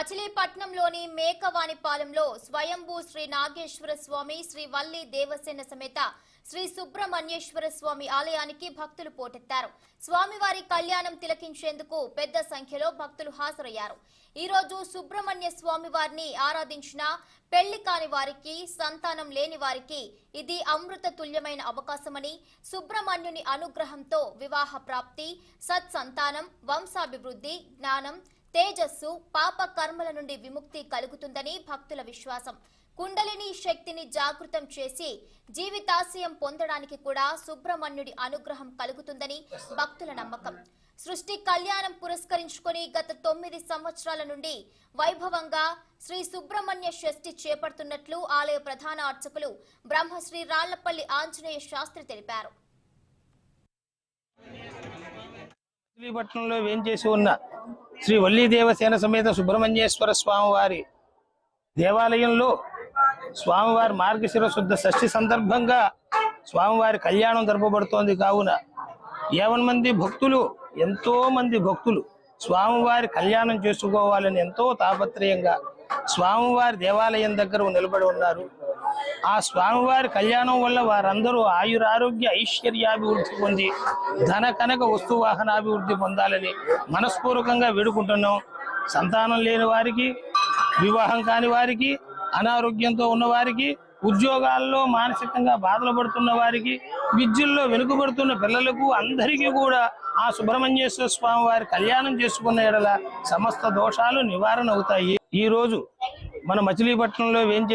మచిలీపట్నంలోని మేకవాణిపాలెంలో స్వయంభూ శ్రీ నాగేశ్వర స్వామి శ్రీ వల్లి దేవసేన సమేత శ్రీ సుబ్రహ్మణ్యేశ్వర స్వామి ఆలయానికి భక్తులు పోటెత్తారు. స్వామివారి కళ్యాణం తిలకించేందుకు పెద్ద సంఖ్యలో భక్తులు హాజరయ్యారు. ఈ రోజు సుబ్రహ్మణ్య స్వామి వారిని ఆరాధించిన పెళ్ళి కాని వారికి సంతానం లేని వారికి ఇది అమృత తుల్యమైన అవకాశమని సుబ్రహ్మణ్యుని అనుగ్రహంతో వివాహ ప్రాప్తి సత్సంతానం వంశాభివృద్ధి జ్ఞానం తేజస్సు పాప కర్మల నుండి విముక్తి కలుగుతుందని భక్తుల విశ్వాసం. కుండలిని శక్తిని జాగృతం చేసి జీవితాశయం పొందడానికి కూడా సుబ్రహ్మణ్యుడి అనుగ్రహం కలుగుతుందని భక్తుల నమ్మకం. సృష్టి కళ్యాణం పురస్కరించుకుని గత తొమ్మిది సంవత్సరాల నుండి వైభవంగా శ్రీ సుబ్రహ్మణ్య షష్ఠి చేపడుతున్నట్లు ఆలయ ప్రధాన అర్చకులు బ్రహ్మశ్రీ రాళ్ళపల్లి ఆంజనేయ శాస్త్రి తెలిపారు. మచిలీపట్నంలో వేంచేసి ఉన్న శ్రీ వల్లీ దేవసేన సమేత సుబ్రహ్మణ్యేశ్వర స్వామివారి దేవాలయంలో స్వామివారి మార్గశిర శుద్ధ షష్ఠి సందర్భంగా స్వామివారి కళ్యాణం జరపబడుతోంది. కావున ఏవన్ మంది భక్తులు ఎంతో మంది భక్తులు స్వామివారి కళ్యాణం చేసుకోవాలని ఎంతో తాపత్రయంగా స్వామివారి దేవాలయం దగ్గర నిలబడి ఉన్నారు. ఆ స్వామివారి కళ్యాణం వల్ల వారందరూ ఆయురారోగ్య ఐశ్వర్యాభివృద్ధి పొంది ధన కనక వస్తు వాహనాభివృద్ధి పొందాలని మనస్పూర్వకంగా వేడుకుంటున్నాం. సంతానం లేని వారికి వివాహం కాని వారికి అనారోగ్యంతో ఉన్న వారికి ఉద్యోగాల్లో మానసికంగా బాధలు పడుతున్న వారికి విద్యల్లో వెనుకబడుతున్న పిల్లలకు అందరికీ కూడా ఆ సుబ్రహ్మణ్యేశ్వర స్వామి వారి కళ్యాణం చేసుకున్న ఎడల సమస్త దోషాలు నివారణ అవుతాయి. ఈ రోజు మన మచిలీపట్నంలో వేంచే